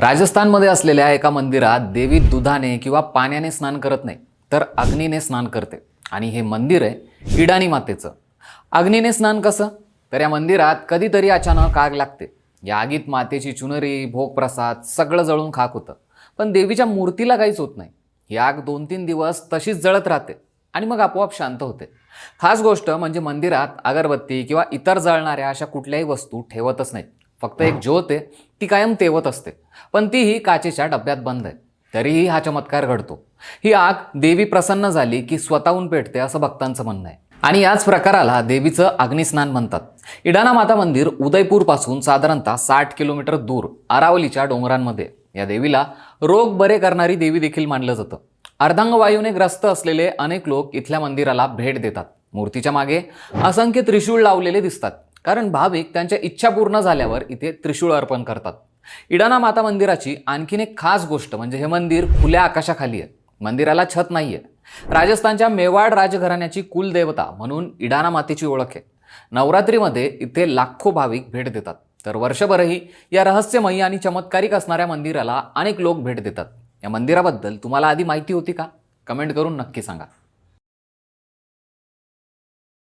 राजस्थानमध्ये असलेल्या एका मंदिरात देवी दुधाने किंवा पाण्याने स्नान करत नाही तर अग्नीने स्नान करते. आणि हे मंदिर आहे इडाणी मातेचं. अग्नीने स्नान कसं? तर या मंदिरात कधीतरी अचानक आग लागते. या आगीत मातेची चुनरी भोग प्रसाद सगळं जळून खाक होतं. पण देवीच्या मूर्तीला काहीच होत नाही. ही आग दोन तीन दिवस तशीच जळत राहते आणि मग आपोआप शांत होते. खास गोष्ट म्हणजे मंदिरात अगरबत्ती किंवा इतर जळणाऱ्या अशा कुठल्याही वस्तू ठेवतच नाहीत फक्त एक ज्योत आहे ती कायम तेवत असते. पण तीही काचेच्या डब्यात बंद आहे. तरीही हा चमत्कार घडतो. ही आग देवी प्रसन्न झाली की स्वतःहून पेटते असं भक्तांचं म्हणणं आहे. आणि याच प्रकाराला देवीचं अग्निस्नान म्हणतात. इडाना माता मंदिर उदयपूरपासून साधारणतः साठ किलोमीटर दूर अरावलीच्या डोंगरांमध्ये. या देवीला रोग बरे करणारी देवी देखील मानलं जातं. अर्धांगवायूने ग्रस्त असलेले अनेक लोक इथल्या मंदिराला भेट देतात. मूर्तीच्या मागे असंख्य त्रिशूळ लावलेले दिसतात. कारण भाविक त्यांच्या इच्छा पूर्ण झाल्यावर इथे त्रिशूळ अर्पण करतात. इडाना माता मंदिराची आणखीन एक खास गोष्ट म्हणजे हे मंदिर खुल्या आकाशाखाली आहे. मंदिराला छत नाही आहे राजस्थानच्या मेवाड राजघराण्याची कुलदेवता म्हणून इडाना मातेची ओळख आहे. नवरात्रीमध्ये इथे लाखो भाविक भेट देतात. तर वर्षभरही या रहस्यमयी आणि चमत्कारिक असणाऱ्या मंदिराला अनेक लोक भेट देतात. या मंदिराबद्दल तुम्हाला आधी माहिती होती का? कमेंट करून नक्की सांगा.